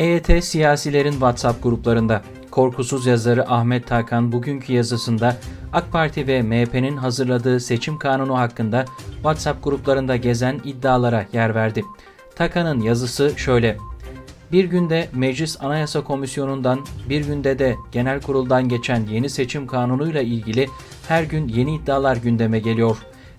EYT siyasilerin WhatsApp gruplarında Korkusuz yazarı Ahmet Takan bugünkü yazısında AK Parti ve MHP'nin hazırladığı seçim kanunu hakkında WhatsApp gruplarında gezen iddialara yer verdi. Takan'ın yazısı şöyle. Bir günde Meclis Anayasa Komisyonu'ndan, bir günde de Genel Kurul'dan geçen yeni seçim kanunuyla ilgili her gün yeni iddialar gündeme geliyor.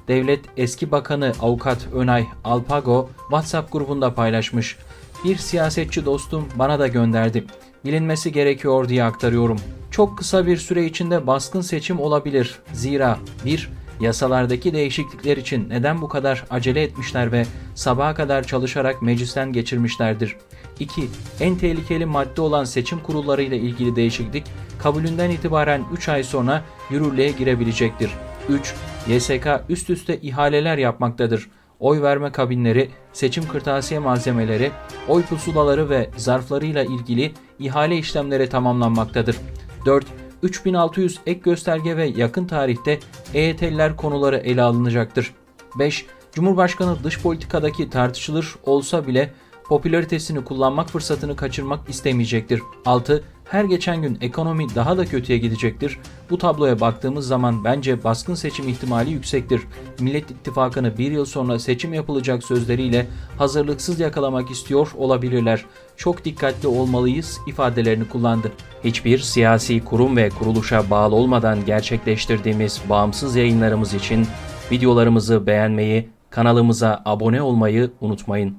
Devlet eski bakanı avukat Önay Alpago WhatsApp grubunda paylaşmış. Bir siyasetçi dostum bana da gönderdi. Bilinmesi gerekiyor diye aktarıyorum. Çok kısa bir süre içinde baskın seçim olabilir. Zira 1. Yasalardaki değişiklikler için neden bu kadar acele etmişler ve sabaha kadar çalışarak meclisten geçirmişlerdir? 2. En tehlikeli madde olan seçim kurullarıyla ilgili değişiklik kabulünden itibaren 3 ay sonra yürürlüğe girebilecektir. 3. YSK üst üste ihaleler yapmaktadır. Oy verme kabinleri, seçim kırtasiye malzemeleri, oy pusulaları ve zarflarıyla ilgili ihale işlemleri tamamlanmaktadır. 4. 3600 ek gösterge ve yakın tarihte EYT'liler konuları ele alınacaktır. 5. Cumhurbaşkanı dış politikadaki tartışılır olsa bile popülaritesini kullanmak fırsatını kaçırmak istemeyecektir. 6. Her geçen gün ekonomi daha da kötüye gidecektir. Bu tabloya baktığımız zaman bence baskın seçim ihtimali yüksektir. Millet İttifakı'nı bir yıl sonra seçim yapılacak sözleriyle hazırlıksız yakalamak istiyor olabilirler. Çok dikkatli olmalıyız ifadelerini kullandı. Hiçbir siyasi kurum ve kuruluşa bağlı olmadan gerçekleştirdiğimiz bağımsız yayınlarımız için videolarımızı beğenmeyi, kanalımıza abone olmayı unutmayın.